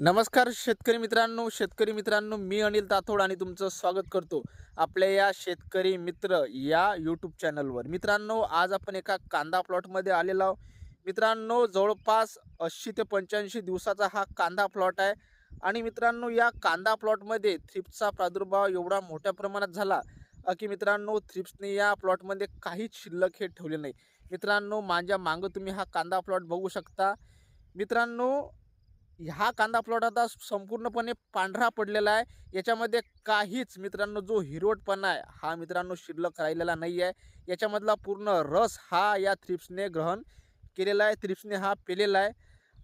नमस्कार शेतकरी मित्रांनो शेतकरी मित्रांनो मी अनिल ताथोड आणि तुमचं स्वागत करतो आपल्या या शेतकरी मित्र या यूट्यूब चॅनलवर मित्रांनो आज आपण एका कांदा प्लॉटमध्ये आलेलो आहोत. मित्रांनो जवळपास ऐंशी ते पंच्याऐंशी दिवसाचा हा कांदा प्लॉट आहे. आणि मित्रांनो या कांदा प्लॉटमध्ये थ्रिप्सचा प्रादुर्भाव एवढा मोठ्या प्रमाणात झाला की मित्रांनो थ्रिप्सने या प्लॉटमध्ये काहीच शिल्लक हे ठेवले नाही. मित्रांनो माझ्या मागं तुम्ही हा कांदा प्लॉट बघू शकता. मित्रांनो हा कांदा प्लॉट आता संपूर्णपणे पांढरा पडलेला आहे. याच्यामध्ये काहीच मित्रांनो जो हिरवटपणा आहे हा मित्रांनो शिल्लक राहिलेला नाही आहे याच्यामधला पूर्ण रस हा या थ्रिप्सने ग्रहण केलेला आहे. थ्रिप्सने हा पेलेला आहे.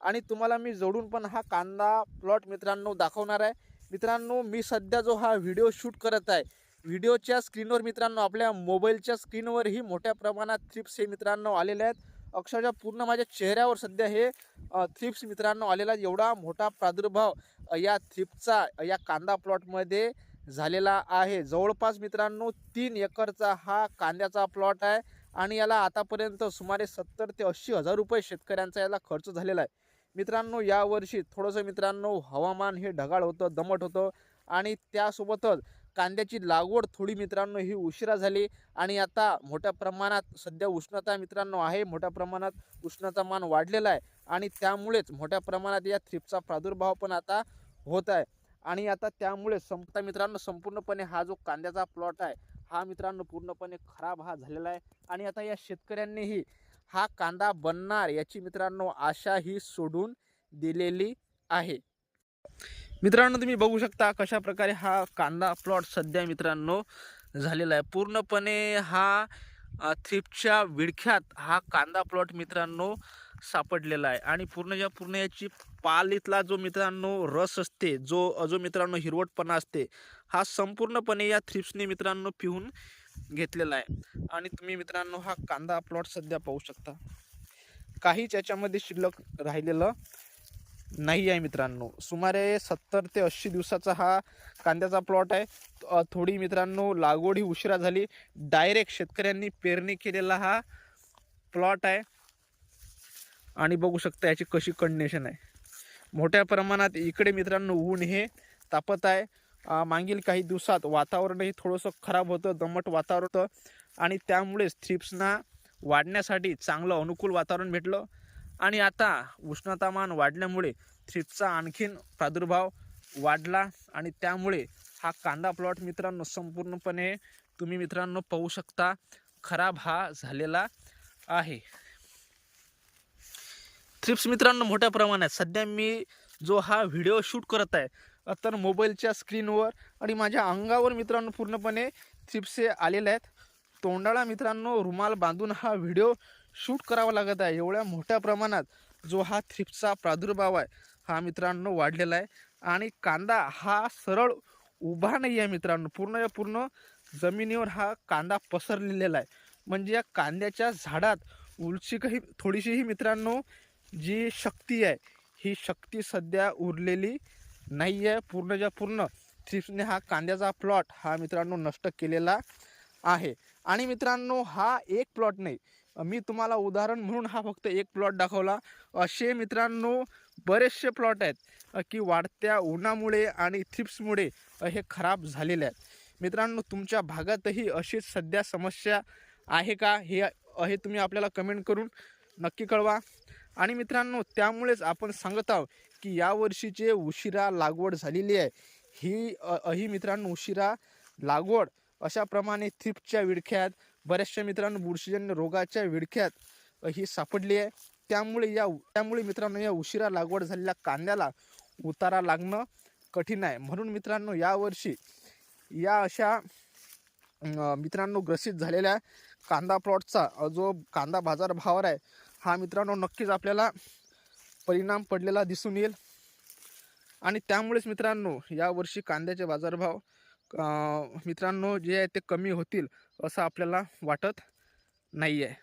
आणि तुम्हाला मी जोडून पण हा कांदा प्लॉट मित्रांनो दाखवणार आहे. मित्रांनो मी सध्या जो हा व्हिडिओ शूट करत आहे व्हिडिओच्या स्क्रीनवर मित्रांनो आपल्या मोबाईलच्या स्क्रीनवरही मोठ्या प्रमाणात थ्रिप्स हे मित्रांनो आलेले आहेत. अक्षरशः पूर्ण माझ्या चेहऱ्यावर सध्या हे थ्रिप्स मित्रांनो आलेला एवढा मोठा प्रादुर्भाव या थ्रिप्सचा या कांदा प्लॉटमध्ये झालेला आहे. जवळपास मित्रांनो तीन एकरचा हा कांद्याचा प्लॉट आहे आणि याला आतापर्यंत सुमारे सत्तर ते ऐंशी हजार रुपये शेतकऱ्यांचा याला खर्च झालेला आहे. मित्रांनो यावर्षी थोडंसं मित्रांनो हवामान हे ढगाळ होतं दमट होतं आणि त्यासोबतच कांद्याची लागवड थोडी मित्रांनो ही उशिरा झाली आणि आता मोठ्या प्रमाणात सध्या उष्णता मित्रांनो आहे मोठ्या प्रमाणात उष्णता मान वाढलेला आहे आणि त्यामुळेच मोठ्या प्रमाणात या थ्रिपचा प्रादुर्भाव पण आता होत आहे. आणि आता त्यामुळे संपता मित्रांनो संपूर्णपणे हा जो कांद्याचा प्लॉट आहे हा मित्रांनो पूर्णपणे खराब हा झालेला आहे. आणि आता या शेतकऱ्यांनीही हा कांदा बनणार याची मित्रांनो आशा ही सोडून दिलेली आहे. मित्रांनो तुम्ही बघू शकता कशा प्रकारे हा कांदा प्लॉट सध्या मित्रांनो झालेला आहे. पूर्णपणे हा थ्रिपच्या विडख्यात हा कांदा प्लॉट मित्रांनो सापडलेला आहे. आणि पूर्णच्या पूर्ण याची पालीतला जो मित्रांनो रस असते जो जो मित्रांनो हिरवटपणा असते हा संपूर्णपणे या थ्रिप्सने मित्रांनो पिऊन घेतलेला आहे. आणि तुम्ही मित्रांनो हा कांदा प्लॉट सध्या पाहू शकता. काहीच याच्यामध्ये शिल्लक राहिलेलं नाही आहे मित्रांनो. सुमारे सत्तर ते ऐंशी दिवसाचा हा कांद्याचा प्लॉट आहे. थोडी मित्रांनो लागवड ही उशिरा झाली. डायरेक्ट शेतकऱ्यांनी पेरणी केलेला हा प्लॉट आहे. आणि बघू शकता याची कशी कंडिशन आहे. मोठ्या प्रमाणात इकडे मित्रांनो ऊन हे तापत आहे. मागील काही दिवसात वातावरणही थोडंसं खराब होतं दमट वातावरण होतं. आणि त्यामुळेच थ्रिप्सना वाढण्यासाठी चांगलं अनुकूल वातावरण भेटलं. आणि आता उष्णतामान वाढल्यामुळे थ्रिप्सचा आणखीन प्रादुर्भाव वाढला आणि त्यामुळे हा कांदा प्लॉट मित्रांनो संपूर्णपणे तुम्ही मित्रांनो पाहू शकता खराब हा झालेला आहे. थ्रिप्स मित्रांनो मोठ्या प्रमाणात सध्या मी जो हा व्हिडिओ शूट करत आहे तर मोबाईलच्या स्क्रीनवर आणि माझ्या अंगावर मित्रांनो पूर्णपणे थ्रिप्स हे आलेले आहेत. तोंडाळा मित्रांनो रुमाल बांधून हा व्हिडिओ शूट करावा लागत आहे. एवढ्या मोठ्या प्रमाणात जो हा थ्रिप्सचा प्रादुर्भाव आहे हा मित्रांनो वाढलेला आहे. आणि कांदा हा सरळ उभा नाही आहे मित्रांनो. पूर्ण पूर्ण जमिनीवर हा कांदा पसरलेला आहे. म्हणजे या कांद्याच्या झाडात उलची काही थोडीशीही मित्रांनो जी शक्ती आहे ही शक्ती सध्या उरलेली नाही आहे पूर्णच्या पूर्ण थ्रिप्सने हा कांद्याचा प्लॉट हा मित्रांनो नष्ट केलेला आहे. आणि मित्रांनो हा एक प्लॉट नाही. मी तुम्हाला उदाहरण म्हणून हा फक्त एक प्लॉट दाखवला. असे मित्रांनो बरेचसे प्लॉट आहेत की वाढत्या उन्हामुळे आणि थ्रिप्समुळे हे खराब झालेले आहेत. मित्रांनो तुमच्या भागातही अशीच सध्या समस्या आहे का? हे हे तुम्ही आपल्याला कमेंट करून नक्की कळवा. आणि मित्रांनो त्यामुळेच आपण सांगत आहोत की यावर्षीचे उशिरा लागवड झालेली आहे. ही अ, ही मित्रांनो उशिरा लागवड अशाप्रमाणे थ्रिपच्या विडख्यात बऱ्याचशा मित्रांनो बुरशीजन्य रोगाच्या विडख्यात ही सापडली आहे. त्यामुळे या त्यामुळे मित्रांनो या उशिरा लागवड झालेल्या कांद्याला उतारा लागणं कठीण आहे. म्हणून मित्रांनो यावर्षी या अशा मित्रांनो ग्रसित झालेल्या कांदा प्लॉटचा जो कांदा बाजारभावावर आहे हा मित्रांनो नक्कीच आपल्याला परिणाम पडलेला दिसून येईल. आणि त्यामुळेच मित्रांनो यावर्षी कांद्याचे बाजारभाव मित्रांनो जे आहे ते कमी होतील असं आपल्याला वाटत नाही आहे